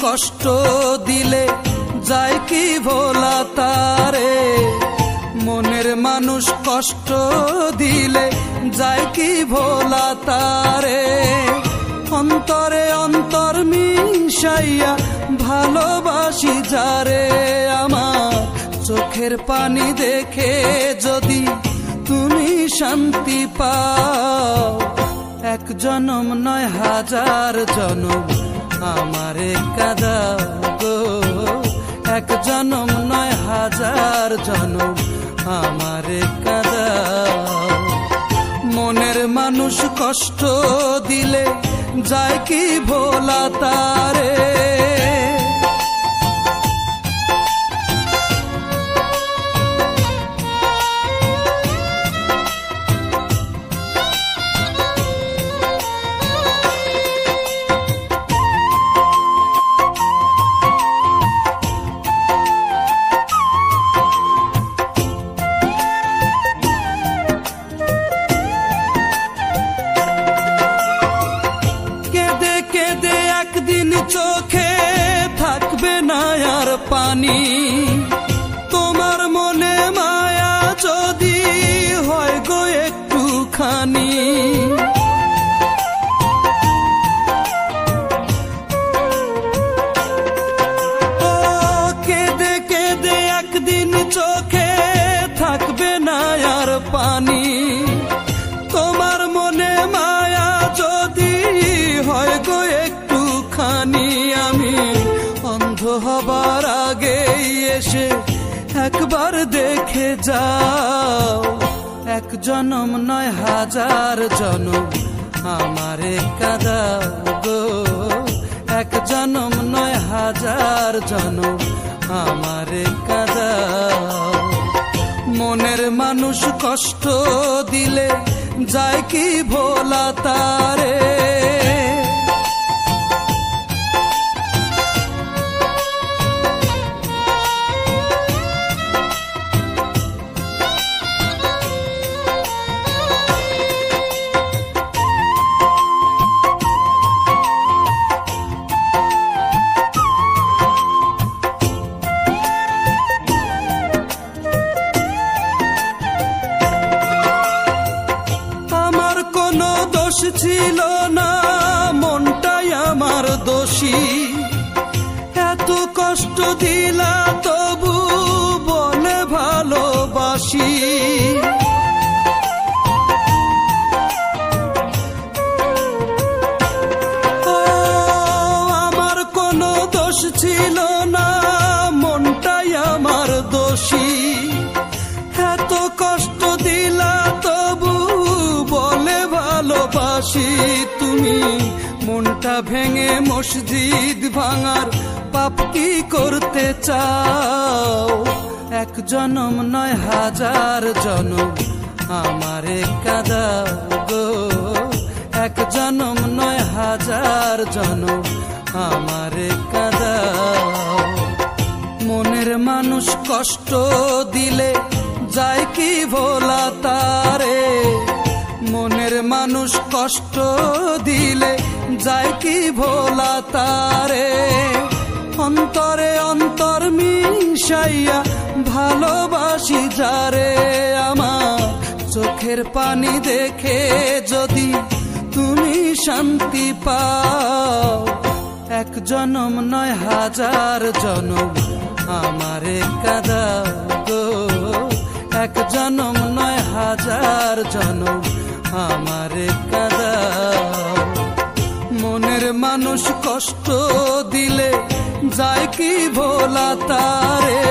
কষ্ট দিলে যায় কি ভোলা তারে? মনের মানুষ কষ্ট দিলে যায় কি ভোলা তারে? অন্তরে অন্তর মিশাইয়া ভালোবাসি যারে আমার। চোখের পানি দেখে যদি তুমি শান্তি পাও। এক জনম নয় হাজার জনম আমারে কাদা গো। এক জনম নয়, হাজার জনম আমারে কাদা। মনের মানুষ কষ্ট দিলে যায় কি ভোলা তারে? জানি আগেই এসে একবার দেখে যাও। এক জনম নয়, হাজার জনম আমারে কাদা গো। এক জনম নয়, হাজার জনম আমারে কাদা মনের মানুষ কষ্ট দিলে যায় কি ভোলা তারে? ছিল না মনটাই আমার দোষী। এত কষ্ট দিলা তবু বলে ভালোবাসি। আমার কোনো দোষ ছিল না ভালোবাসি তুমি। মনটা ভেঙে মসজিদ ভাঙার পাপ কি করতে চাও? এক জনম নয় হাজার জনম আমারে কাদা গো। এক জনম নয় হাজার জনম আমারে কাদা। মনের মানুষ কষ্ট দিলে যায় কি ভোলা তারে? মনের মানুষ কষ্ট দিলে যায় কি ভোলা তারে? অন্তরে অন্তর মিশাইয়া ভালোবাসি যারে আমার। চোখের পানি দেখে যদি তুমি শান্তি পাও। এক জনম নয় হাজার জনম আমারে কাদা গো। এক জনম নয় হাজার জনম আমারে মানুষ কষ্ট দিলে যায় কি ভোলা তারে?